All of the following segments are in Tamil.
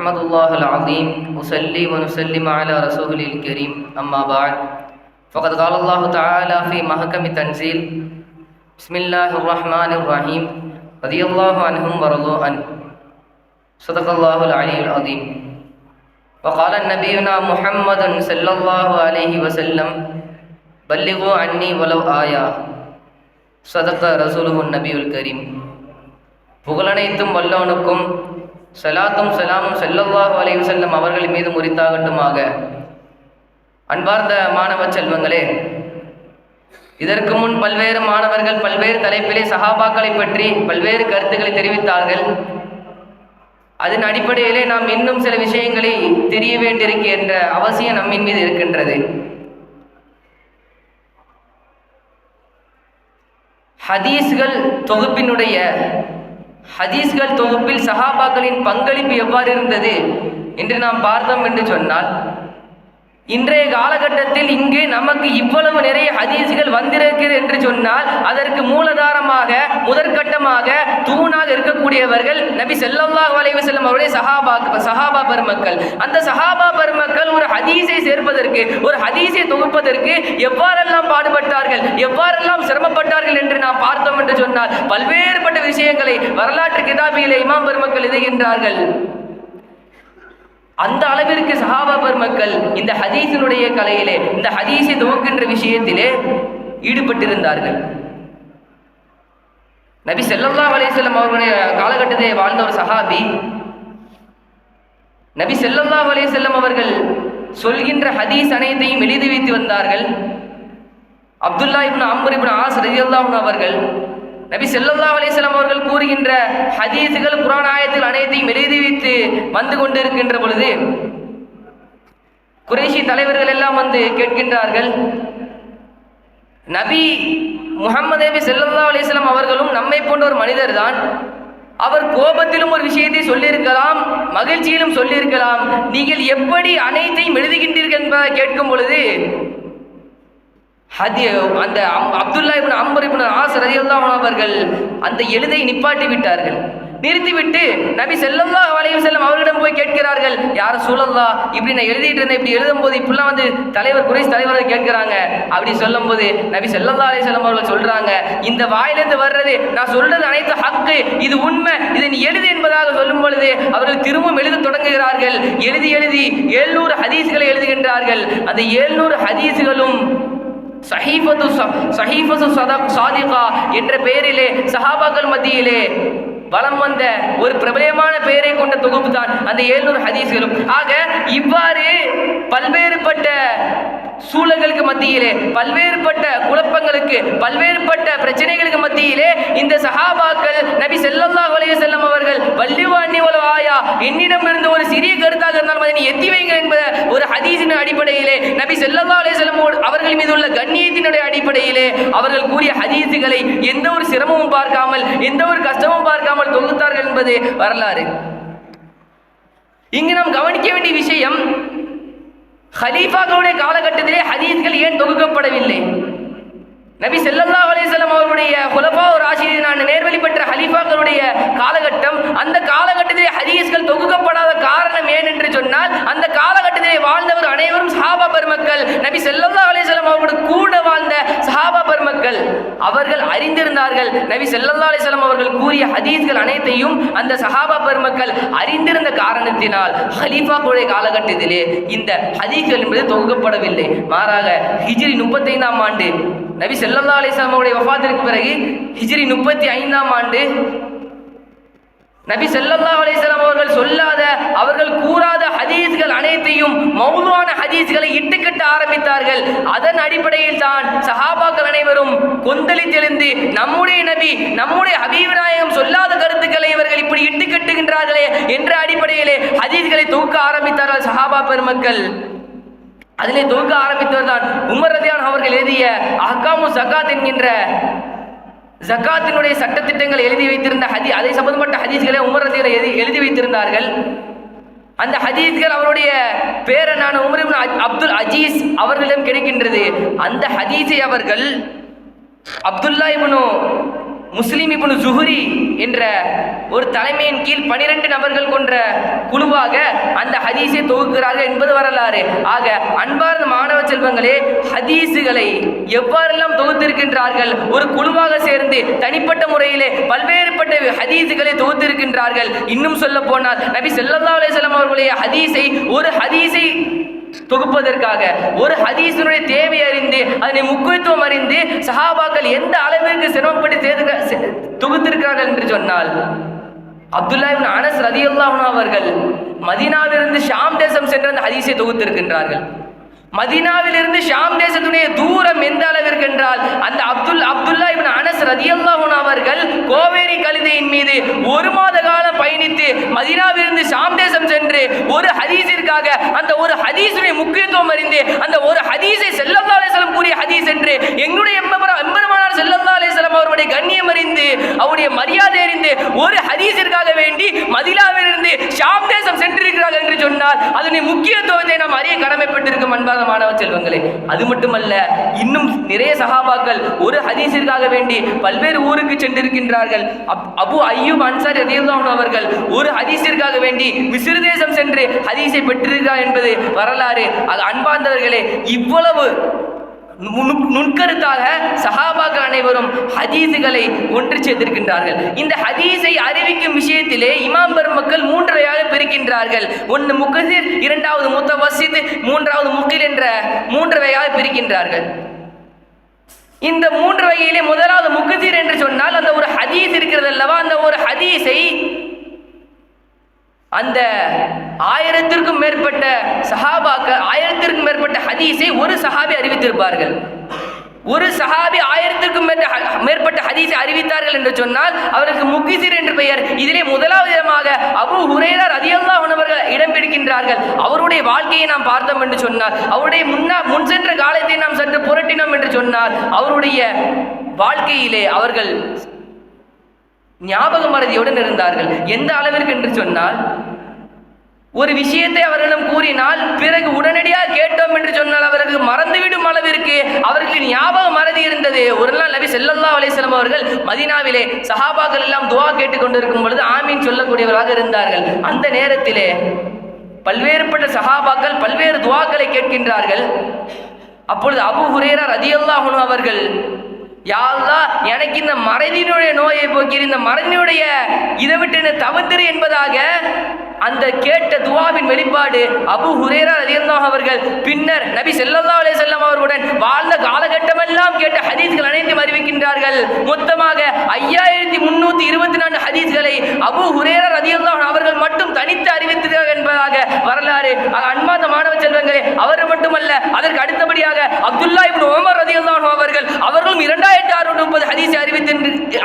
نحمد الله العظيم أصلي ونسلم على رسوله الكريم أما بعد فقد قال الله تعالى في محكم تنزيل بسم الله الرحمن الرحيم رضي الله عنهم ورضوا عنه صدق الله العلي العظيم وقال نبينا محمد صلى الله عليه وسلم بلغوا عني ولو آية صدق رسوله النبي الكريم புகழனைத்தும் வல்லவனுக்கும் சலாத்தும் சலாமும் செல்லல்லாஹு அலைஹி செல்லும் அவர்கள் மீது முறித்தாகட்டுமாக. அன்பார்ந்த மாணவ செல்வங்களே இதற்கு முன் பல்வேறு மாணவர்கள் பல்வேறு தலைப்பிலே சகாபாக்களை பற்றி பல்வேறு கருத்துக்களை தெரிவித்தார்கள். அதன் அடிப்படையிலே நாம் இன்னும் சில விஷயங்களை தெரிய வேண்டியிருக்கின்ற அவசியம் நம்மின் மீது இருக்கின்றது. ஹதீஸ்கள் தொகுப்பினுடைய ஹதீஸ்கள் தொகுப்பில் சஹாபாக்களின் பங்களிப்பு எவ்வாறு இருந்தது என்று நாம் பார்த்தோம் என்று சொன்னால் இன்றைய காலகட்டத்தில் இங்கு நமக்கு இவ்வளவு நிறைய ஹதீசுகள் வந்திருக்கிறது என்று சொன்னால் அதற்கு மூலதாரமாக முதற்கட்டமாக தூணாக இருக்கக்கூடியவர்கள் நபி ஸல்லல்லாஹு வளைவு செல்லும் அவருடைய சஹாபா சஹாபா பெருமக்கள். அந்த சஹாபா பெருமக்கள் ஒரு ஹதீஸை சேர்ப்பதற்கு ஒரு ஹதீஸை தொகுப்பதற்கு எவ்வாறெல்லாம் பாடுபட்டார்கள் எவ்வாறெல்லாம் சிரமப்பட்டார்கள் என்று நாம் பார்த்தோம் என்று சொன்னால் பல்வேறுபட்ட விஷயங்களை வரலாற்று கிதாபியிலே இமாம் பெருமக்கள் இதைகின்றார்கள் அந்த அளவிற்கு சஹாபா பெருமக்கள் இந்த ஹதீஸினுடைய கலையிலே இந்த ஹதீஸை துவக்கின்ற விஷயத்திலே ஈடுபட்டிருந்தார்கள். நபி செல்லல்லா அலைஹி அவர்களுடைய காலகட்டத்தை வாழ்ந்த ஒரு சஹாபி நபி செல்லல்லா அலைஹி அவர்கள் சொல்கின்ற ஹதீஸ் அனைத்தையும் எழுதி வைத்து வந்தார்கள். Abdullah ibn Amr ibn As ரலியல்லாஹு அவர்கள் நபி செல்லல்லா அலிஸ்லாம் அவர்கள் கூறுகின்ற ஹதீஸுகள் குரான் ஆயத்தில் அனைத்தையும் எழுதி வைத்து வந்து கொண்டிருக்கின்ற பொழுது குறைஷி தலைவர்கள் எல்லாம் வந்து கேட்கின்றார்கள் நபி முகமது நபி செல்லல்லா அலிஸ்லாம் அவர்களும் நம்மை போன்ற ஒரு மனிதர் தான் அவர் கோபத்திலும் ஒரு விஷயத்தை சொல்லியிருக்கலாம் மகிழ்ச்சியிலும் சொல்லியிருக்கலாம். நீங்கள் எப்படி அனைத்தையும் எழுதுகின்றீர்கள் என்பதை கேட்கும் பொழுது ஹதி அந்த Abdullah ibn Amr ibn As அவர்கள் அந்த எழுதை நிப்பாட்டி விட்டார்கள். நிறுத்திவிட்டு நபி செல்லல்லா அலைஹி செல்லும் அவர்களிடம் போய் கேட்கிறார்கள் யார் சூழல்லா இப்படி நான் எழுதிட்டு இருந்தேன் இப்படி எழுதும்போது இப்படிலாம் வந்து தலைவர் குறைஸ் தலைவர் கேட்கிறாங்க. அப்படி சொல்லும்போது நபி செல்லல்லா அலைஹி வஸல்லம் அவர்கள் சொல்றாங்க இந்த வாயிலிருந்து வர்றது நான் சொல்றது அனைத்து ஹக்கு இது உண்மை இதை நீ எழுது என்பதாக சொல்லும் பொழுது அவர்கள் திரும்பவும் எழுத தொடங்குகிறார்கள். எழுதி எழுதி எழுநூறு ஹதீஸ்களை எழுதுகின்றார்கள். அந்த எழுநூறு ஹதீஸ்களும் சஹீஃபத்து ச- சஹீஃபத்து சதக் சாதிகா என்ற பெயரிலே சஹாபாக்கள் மத்தியிலே வலம் வந்த ஒரு பிரபலமான பெயரை கொண்ட தொகுப்பு தான் அந்த ஏழ்நூறு ஹதீஸ்களும். ஆக இவ்வாறு பல்வேறுபட்ட சூழல்களுக்கு மத்தியிலே பல்வேறுபட்ட குழப்பங்களுக்கு பல்வேறுபட்ட பிரச்சனைகளுக்கு மத்தியிலே இந்த சஹாபாக்கள் நபி செல்லல்லா வலைய செல்லம் அவர்கள் வள்ளிவாண்டி வல ஆயா என்னிடம் இருந்து ஒரு சிறிய கருத்தாக இருந்தாலும் அதனை எத்தி வைங்க என்பத ஒரு ஹதீஸின் அடிப்படையிலே நபி செல்லல்லா அலைஹி செல்லம் அவர்கள் மீது உள்ள கண்ணியத்தினுடைய அடிப்படையிலே அவர்கள் கூறிய ஹதீஸுகளை எந்த ஒரு சிரமமும் பார்க்காமல் எந்த ஒரு கஷ்டமும் பார்க்காமல் தொகுத்தார்கள் என்பது வரலாறு. இங்கு நாம் கவனிக்க வேண்டிய விஷயம் ஹலீஃபாக்களுடைய காலகட்டத்திலே ஹதீஸ்கள் ஏன் தொகுக்கப்படவில்லை? நபி செல்லல்லா அலிசல்லாம் அவருடைய குலஃபா ராஷிதீனான நேர்வழி பெற்ற ஹலீஃபாக்களுடைய காலகட்டம் அந்த காலகட்டத்திலே ஹதீஸ்கள் தொகுக்கப்படாத காரணம் ஏன் என்று சொன்னால் அந்த காலகட்டத்திலே வாழ்ந்தவர் அனைவரும் சஹாபா பெருமக்கள். நபி செல்லல்லா அலிசல்லாம் வஸல்லம் கூட வாழ்ந்த சஹாபா பெருமக்கள். அவர்கள் அறிந்திருந்தார்கள். நபி செல்லல்லா அலிசல்லாம் அவர்கள் கூறிய ஹதீஸ்கள் அனைத்தையும் அந்த சஹாபா பெருமக்கள் அறிந்திருந்த காரணத்தினால் ஹலீஃபாக்களுடைய காலகட்டத்திலே இந்த ஹதீஸ்கள் என்பது தொகுக்கப்படவில்லை. மாறாக ஹிஜ்ரி முப்பத்தைந்தாம் ஆண்டு நபி செல்லல்லா அலிஸ்லாமுடைய வஃபாத்திற்கு பிறகு ஹிஜ்ரி முப்பத்தி ஐந்தாம் ஆண்டு நபி செல்லல்லா அலிஸ்லாம் அவர்கள் சொல்லாத அவர்கள் கூறாத ஹதீஸ்கள் அனைத்தையும் மௌதுவான ஹதீஸ்களை இட்டுக்கட்ட ஆரம்பித்தார்கள். அதன் அடிப்படையில் தான் சஹாபாக்கள் அனைவரும் கொந்தளித்தெழுந்து நம்முடைய நபி நம்முடைய ஹபீவிநாயகம் சொல்லாத கருத்துக்களை இவர்கள் இப்படி இட்டுக்கட்டுகின்றார்களே என்ற அடிப்படையிலே ஹதீஸ்களை தொகுக்க ஆரம்பித்தார்கள் சஹாபா பெருமக்கள். அதிலே தொகுக்க ஆரம்பித்தவர் தான் உமர் ரதியான் அவர்கள் எழுதிய அஹ்காமு ஜகாத் என்கின்ற ஜக்காத்தினுடைய சட்டத்திட்டங்கள் எழுதி வைத்திருந்த ஹதி அதை சம்பந்தப்பட்ட ஹதீஸ்களை உமர் ரதியில் எழுதி எழுதி வைத்திருந்தார்கள். அந்த ஹதீஸ்கள் அவருடைய பேரனான உமர் அப்துல் அஜீஸ் அவர்களிடம் கிடைக்கின்றது. அந்த ஹதீஸை அவர்கள் அப்துல்லா இப்னு முஸ்லிம் இபுனு ஜுஹுரி என்ற ஒரு தலைமையின் கீழ் பனிரெண்டு நபர்கள் கொண்ட குழுவாக அந்த ஹதீஸை தொகுக்கிறார்கள் என்பது வரலாறு. ஆக அன்பார்ந்த மாணவ செல்வங்களே ஹதீஸுகளை எவ்வாறெல்லாம் தொகுத்திருக்கின்றார்கள்? ஒரு குழுவாக சேர்ந்து தனிப்பட்ட முறையிலே பல்வேறுபட்ட ஹதீஸுகளை தொகுத்திருக்கின்றார்கள். இன்னும் சொல்ல போனால் நபி ஸல்லல்லாஹு அலைஹி அவர்களுடைய ஹதீஸை ஒரு ஹதீஸை தொகுப்பதற்காக ஒரு ஹதீஸினுடைய தேவை அறிந்து அதனை முக்கியத்துவம் அறிந்து சஹாபாக்கள் எந்த அளவிற்கு தொகுத்திருக்கிறார்கள் என்று சொன்னால் அப்துல்லா இப்னு அனஸ் ரதி அன்ஹு அவர்கள் மதினாவிலிருந்து ஷாம் தேசம் சென்ற அந்த ஹதீஸை தொகுத்திருக்கின்றார்கள். மதினாவிலிருந்து ஷாம் தேசத்துடைய தூரம் எந்த அளவிற்கு என்றால் அந்த அப்துல் அப்துல்லா இப்னு அனஸ் ரதி அன்ஹு அவர்கள் கோவேரி கழுதையின் மீது ஒரு மாத காலம் பயணித்து மதினாவிலிருந்து ஷாம் தேசம் சென்று ஒரு ஹதீஸிற்காக அந்த ஒரு ஹதீஸுடைய முக்கியத்துவம் அறிந்து அந்த ஒரு ஹதீஸை ஸல்லல்லாஹு கூறிய ஹதீஸ் என்று எங்களுடைய அவருடைய மரியாதை அறிந்து ஒரு ஹதீஸிற்காக வேண்டி மதிலாவிலிருந்து ஷாம் தேசம் சென்றிருக்கிறார்கள் என்று சொன்னால் அதனுடைய முக்கியத்துவத்தை நாம் அறிய கடமைப்பட்டிருக்கும் அன்பாக மாணவ செல்வங்களே. அது மட்டுமல்ல இன்னும் நிறைய சகாபாக்கள் ஒரு ஹதீஸிற்காக வேண்டி பல்வேறு ஊருக்கு சென்றிருக்கின்றார்கள். அப்- அபு ஐயூப் அன்சாரி எதிர்தான் அவர்கள் ஒரு ஹதீஸிற்காக வேண்டி மிசிறு தேசம் சென்று ஹதீஸை பெற்றிருக்கிறார் என்பது வரலாறு. அது அன்பார்ந்தவர்களே இவ்வளவு நுண்கருத்தாக சஹாபாக்கள் அனைவரும் ஹதீஸுகளை ஒன்று சேர்த்திருக்கின்றார்கள். இந்த ஹதீஸை அறிவிக்கும் விஷயத்திலே இமாம் பெருமக்கள் மூன்று பிரிக்கின்றார்கள். ஒன்று முகசிர் இரண்டாவது முத்தவசித் மூன்றாவது முக்கில் என்ற மூன்று வகையாக பிரிக்கின்றார்கள். இந்த மூன்று வகையிலே முதலாவது முகசிர் என்று சொன்னால் அந்த ஒரு ஹதீஸ் இருக்கிறது அல்லவா அந்த ஒரு ஹதீஸை அந்த ஆயிரத்திற்கும் மேற்பட்ட சஹாபாக்கள் ஆயிரத்திற்கும் மேற்பட்ட ஹதீஸை ஒரு சஹாபி அறிவித்திருப்பார்கள். ஒரு சஹாபி ஆயிரத்திற்கும் மேற்பட்ட மேற்பட்ட ஹதீஸை அறிவித்தார்கள் என்று சொன்னால் அவருக்கு முக்கிசிர் என்று பெயர். இதிலே முதலாவது இடமாக அபு ஹுரேரா ரதியல்லாஹு உணவர்கள் இடம் பிடிக்கின்றார்கள். அவருடைய வாழ்க்கையை நாம் பார்த்தோம் என்று சொன்னால் அவருடைய முன்னா முன் சென்ற காலத்தை நாம் சற்று புரட்டினோம் என்று சொன்னால் அவருடைய வாழ்க்கையிலே அவர்கள் ஞாபக மறதியுடன் இருந்தார்கள். எந்த அளவிற்கு என்று சொன்னால் ஒரு விஷயத்தை அவர்களிடம் கூறினால் பிறகு உடனடியாக கேட்டோம் என்று சொன்னால் அவருக்கு மறந்துவிடும் அளவிற்கு அவர்களுக்கு ஞாபகம் மறதி இருந்தது ஒரு நாள் நபி செல்லல்லா அலைஹி அவர்கள் மதீனாவிலே சஹாபாக்கள் எல்லாம் துவா கேட்டுக்கொண்டிருக்கும் பொழுது ஆமீன் சொல்லக்கூடியவராக இருந்தார்கள். அந்த நேரத்திலே பல்வேறுபட்ட சஹாபாக்கள் பல்வேறு துவாக்களை கேட்கின்றார்கள். அப்பொழுது அபு ஹுரேரா ரதியல்லாஹு அவர்கள் யா எனக்கு இந்த மறதியினுடைய நோயை போக்கிற இந்த மறதியினுடைய இதை விட்டு என்னை தவிர்த்திரு என்பதாக அந்த கேட்ட துவாவின் வெளிப்பாடு அபு ஹுரேரா ரலியல்லாஹு அவர்கள் பின்னர் நபி செல்லல்லா அலே செல்லம் அவர்களுடன் வாழ்ந்த காலகட்டமெல்லாம் கேட்ட ஹதீஸ்கள் அனைத்தும் அறிவிக்கின்றார்கள். மொத்தமாக ஐயாயிரத்தி முன்னூத்தி இருபத்தி நான்கு ஹதீஸ்களை அபு ஹுரேரா ரலியல்லாஹு அவர்கள் மட்டும் தனித்து அறிவித்தார்கள் என்பதாக வரலாறு. அன்பாந்த மாணவ செல்வங்களே அவர் மட்டுமல்ல அதற்கு அடுத்தபடியாக அப்துல்லா இப்னு உமர் ரலியல்லாஹு அன்ஹு அவர்கள் அவர்களும் இரண்டாயிரத்தி அறுநூற்றி முப்பது ஹதீஸ்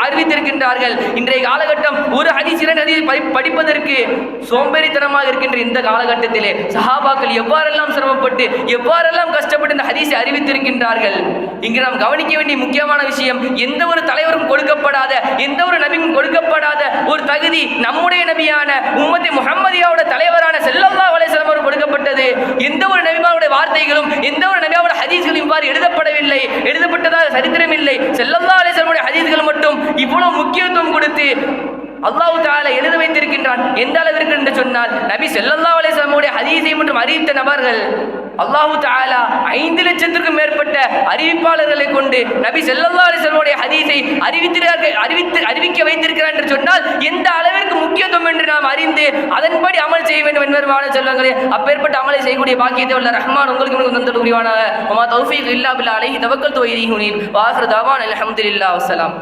அறிவித்திரு இருக்கின்றார்கள் இன்றைய காலகட்டம் ஒரு ஹதீஸ் இரண்டு ஹதீஸ் படிப்பதற்கு சோம்பேறித்தனமாக இருக்கின்ற இந்த காலகட்டத்திலே சஹாபாக்கள் எவ்வாறெல்லாம் சிரமப்பட்டு எவ்வாறெல்லாம் கஷ்டப்பட்டு இந்த ஹதீஸை அறிவித்திருக்கின்றார்கள்? இங்கு நாம் கவனிக்க வேண்டிய முக்கியமான விஷயம் எந்த ஒரு தலைவரும் கொடுக்கப்படாத எந்த ஒரு நபியும் கொடுக்கப்படாத ஒரு தகுதி நம்முடைய நபியான உம்மதி முகம்மதியாவோட தலைவரான செல்லல்லா வலைசலம் கொடுக்கப்பட்டது. எந்த ஒரு நபிமாவுடைய வார்த்தைகளும் எந்த ஒரு நபியாவோட ஹதீஸ்களும் இவ்வாறு எழுதப்படவில்லை எழுதப்பட்டதாக சரித்திரம் இல்லை. ஸல்லல்லாஹு அலைஹி ஹதீஸ்கள் மட்டும் இவ்வளவு அல்லாஹு தாலா எழுத வைத்திருக்கின்றான். எந்த அளவிற்கு என்று சொன்னால் நபி செல்லல்லா அலிஸ்லாமுடைய வஸல்லமுடைய ஹதீஸை மட்டும் அறிவித்த நபர்கள் அல்லாஹு தாலா ஐந்து லட்சத்திற்கும் மேற்பட்ட அறிவிப்பாளர்களை கொண்டு நபி செல்லல்லா அலிஸ்லாமுடைய வஸல்லமுடைய ஹதீஸை அறிவித்திருக்கிறார்கள் அறிவித்து அறிவிக்க வைத்திருக்கிறார் என்று சொன்னால் எந்த அளவிற்கு முக்கியத்துவம் என்று நாம் அறிந்து அதன்படி அமல் செய்ய வேண்டும் என்பதற்கான செல்வங்களே அப்பேற்பட்ட அமலை செய்யக்கூடிய பாக்கியத்தை உள்ள ரஹ்மான் உங்களுக்கு எனக்கு தந்தது புரிவானாக. உமா தௌஃபீக் இல்லா பில்லா அலைஹி தவக்கல் துவைரி ஹுனீப் வாசர் தவான் அல்ஹம்துலில்லாஹ் வசலாம்